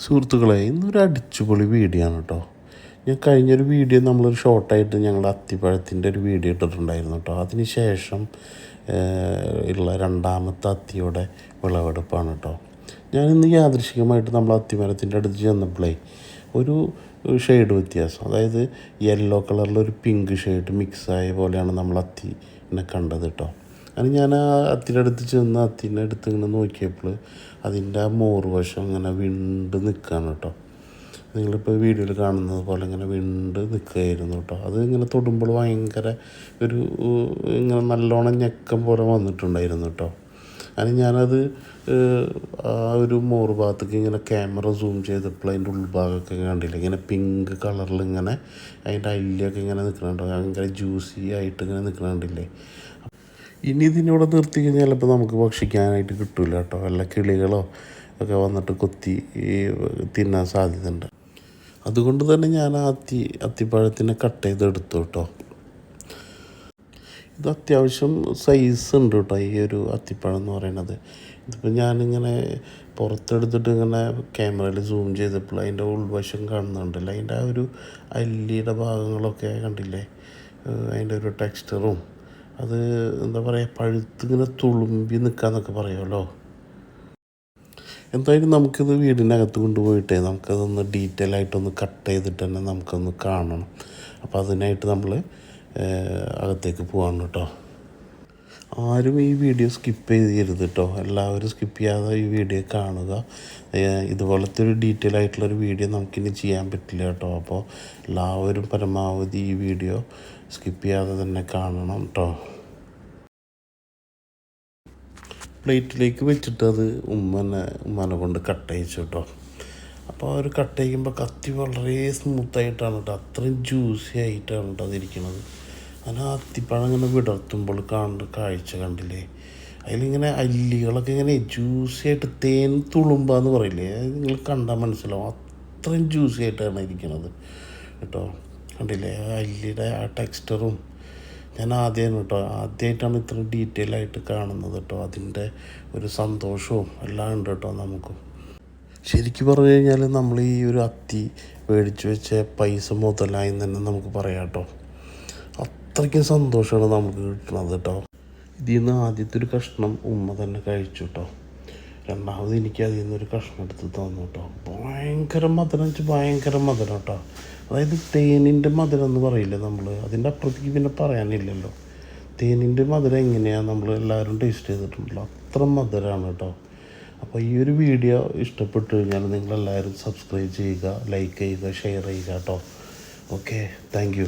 സുഹൃത്തുക്കളെ ഇന്നൊരു അടിച്ചുപൊളി വീഡിയോ ആണ് കേട്ടോ. ഞാൻ കഴിഞ്ഞൊരു വീഡിയോ നമ്മളൊരു ഷോർട്ടായിട്ട് ഞങ്ങളുടെ അത്തിപ്പഴത്തിന്റെ ഒരു വീഡിയോ ഇട്ടിട്ടുണ്ടായിരുന്നു കേട്ടോ. അതിന് ശേഷം ഉള്ള രണ്ടാമത്തെ അത്തിയുടെ വിളവെടുപ്പാണ് കേട്ടോ. ഞാനിന്ന് യാദൃശികമായിട്ട് നമ്മൾ അത്തിമരത്തിന്റെ അടുത്ത് ചെന്നപ്പോഴേ ഒരു ഷെയ്ഡ് വ്യത്യാസം. അതായത് യെല്ലോ കളറിലൊരു പിങ്ക് ഷെയ്ഡ് മിക്സായ പോലെയാണ് നമ്മൾ അത്തിനെ കണ്ടത് കേട്ടോ. അങ്ങനെ ഞാൻ ആ അത്തിന്റെ അടുത്ത് ചെന്ന് അത്തിന്റെ അടുത്ത് ഇങ്ങനെ നോക്കിയപ്പോൾ അതിന്റെ ആ മോറുവശം ഇങ്ങനെ വിണ്ട് നിൽക്കുകയാണ് കേട്ടോ. നിങ്ങളിപ്പോൾ വീഡിയോയിൽ കാണുന്നത് പോലെ ഇങ്ങനെ വിണ്ട് നിൽക്കുകയായിരുന്നു കേട്ടോ. അത് ഇങ്ങനെ തൊടുമ്പോൾ ഭയങ്കര ഒരു ഇങ്ങനെ നല്ലോണം ഞെക്കം പോലെ വന്നിട്ടുണ്ടായിരുന്നു കേട്ടോ. അങ്ങനെ ഞാനത് ആ ഒരു മോറ് ഭാഗത്തേക്ക് ഇങ്ങനെ ക്യാമറ സൂം ചെയ്തപ്പോൾ അതിന്റെ ഉൾഭാഗമൊക്കെ കണ്ടില്ല? ഇങ്ങനെ പിങ്ക് കളറിൽ ഇങ്ങനെ അതിന്റെ അല്ലിയൊക്കെ ഇങ്ങനെ നിൽക്കുന്നുണ്ടോ. ഭയങ്കര ജ്യൂസി ആയിട്ട് ഇങ്ങനെ നിൽക്കണുണ്ടില്ലേ ഇനി ഇതിനോട് നിർത്തി കഴിഞ്ഞാൽ ചിലപ്പോൾ നമുക്ക് ഭക്ഷിക്കാനായിട്ട് കിട്ടില്ല കേട്ടോ. വല്ല കിളികളോ ഒക്കെ വന്നിട്ട് കൊത്തി തിന്നാൻ സാധ്യതയുണ്ട്. അതുകൊണ്ട് തന്നെ ഞാൻ ആ അത്തി അത്തിപ്പഴത്തിനെ കട്ട് ചെയ്തെടുത്തു കേട്ടോ. ഇത് അത്യാവശ്യം സൈസ് ഉണ്ട് കേട്ടോ ഈ ഒരു അത്തിപ്പഴം എന്ന് പറയുന്നത്. ഇതിപ്പോൾ ഞാനിങ്ങനെ പുറത്തെടുത്തിട്ട് ഇങ്ങനെ ക്യാമറയിൽ സൂം ചെയ്തപ്പോൾ അതിന്റെ ഉൾവശം കാണുന്നുണ്ടല്ലോ. അതിന്റെ ആ ഒരു അല്ലിയുടെ ഭാഗങ്ങളൊക്കെ കണ്ടില്ലേ? അതിന്റെ ഒരു ടെക്സ്ചറും അത് എന്താ പറയുക പഴുത്തിങ്ങനെ തുളുമ്പി നിൽക്കാന്നൊക്കെ പറയുമല്ലോ. എന്തായാലും നമുക്കിത് വീടിനകത്ത് കൊണ്ടുപോയിട്ടേ നമുക്കതൊന്ന് ഡീറ്റെയിൽ ആയിട്ടൊന്ന് കട്ട് ചെയ്തിട്ട് തന്നെ നമുക്കൊന്ന് കാണണം. അപ്പോൾ അതിനായിട്ട് നമ്മൾ അകത്തേക്ക് പോവാണ് കേട്ടോ. ആരും ഈ വീഡിയോ സ്കിപ്പ് ചെയ്യരുത് കേട്ടോ എല്ലാവരും സ്കിപ്പ് ചെയ്യാതെ ഈ വീഡിയോ കാണുക. ഇതുപോലത്തെ ഒരു ഡീറ്റെയിൽ ആയിട്ടുള്ളൊരു വീഡിയോ നമുക്കിനി ചെയ്യാൻ പറ്റില്ല കേട്ടോ അപ്പോൾ എല്ലാവരും പരമാവധി ഈ വീഡിയോ സ്കിപ്പ് ചെയ്യാതെ തന്നെ കാണണം കേട്ടോ പ്ലേറ്റിലേക്ക് വെച്ചിട്ട് അത് ഉമ്മനെ ഉമ്മനെ കൊണ്ട് കട്ട് അയച്ചു കേട്ടോ അപ്പോൾ അവർ ഒരു കട്ട് ചെയ്യുമ്പോൾ കത്തി വളരെ സ്മൂത്തായിട്ടാണ് കേട്ടോ അത്രയും ജ്യൂസി ആയിട്ടാണ് കേട്ടോ അതിരിക്കുന്നത് അങ്ങനെ അത്തിപ്പഴം ഇങ്ങനെ വിടർത്തുമ്പോൾ കണ്ട് കാഴ്ച കണ്ടില്ലേ? അതിലിങ്ങനെ അല്ലികളൊക്കെ ഇങ്ങനെ ജ്യൂസി ആയിട്ട് തേൻ തുളുമ്പാന്ന് പറയില്ലേ? അത് നിങ്ങൾ കണ്ടാൽ മനസ്സിലാവും. അത്രയും ജ്യൂസി ആയിട്ടാണ് ഇരിക്കുന്നത് കേട്ടോ? കണ്ടില്ലേ? അല്ലിയുടെ ആ ടെക്സ്റ്ററും ഞാൻ ആദ്യമാണ് കേട്ടോ. ആദ്യമായിട്ടാണ് ഇത്ര ഡീറ്റെയിൽ ആയിട്ട് കാണുന്നത് കേട്ടോ. അതിന്റെ ഒരു സന്തോഷവും എല്ലാം ഉണ്ട് കേട്ടോ നമുക്ക്. ശരിക്കും പറഞ്ഞു കഴിഞ്ഞാൽ നമ്മൾ ഈ ഒരു അത്തി മേടിച്ച് വെച്ച പൈസ മുതലായി എന്ന് തന്നെ നമുക്ക് പറയാം കേട്ടോ. അത്രയ്ക്കും സന്തോഷമാണ് നമുക്ക് കിട്ടണത് കേട്ടോ. ഇതിൽ നിന്ന് ആദ്യത്തെ ഒരു കഷ്ണം ഉമ്മ തന്നെ കഴിച്ചു കേട്ടോ. രണ്ടാമത് എനിക്ക് അതിൽ നിന്നൊരു കഷ്ണം എടുത്ത് തന്നു കേട്ടോ. ഭയങ്കര മധുരം വെച്ചാൽ ഭയങ്കര മധുരം കേട്ടോ. അതായത് തേനിന്റെ മധുരം എന്ന് പറയില്ലേ നമ്മൾ അതിന്റെ അപ്പുറത്തേക്ക് പിന്നെ പറയാനില്ലല്ലോ. തേനിന്റെ മധുരം എങ്ങനെയാണ് നമ്മൾ എല്ലാവരും ടേസ്റ്റ് ചെയ്തിട്ടുണ്ടല്ലോ. അത്ര മധുരമാണ് കേട്ടോ. അപ്പോൾ ഈ ഒരു വീഡിയോ ഇഷ്ടപ്പെട്ടു കഴിഞ്ഞാൽ നിങ്ങളെല്ലാവരും സബ്സ്ക്രൈബ് ചെയ്യുക ലൈക്ക് ചെയ്യുക ഷെയർ ചെയ്യുക കേട്ടോ. Okay thank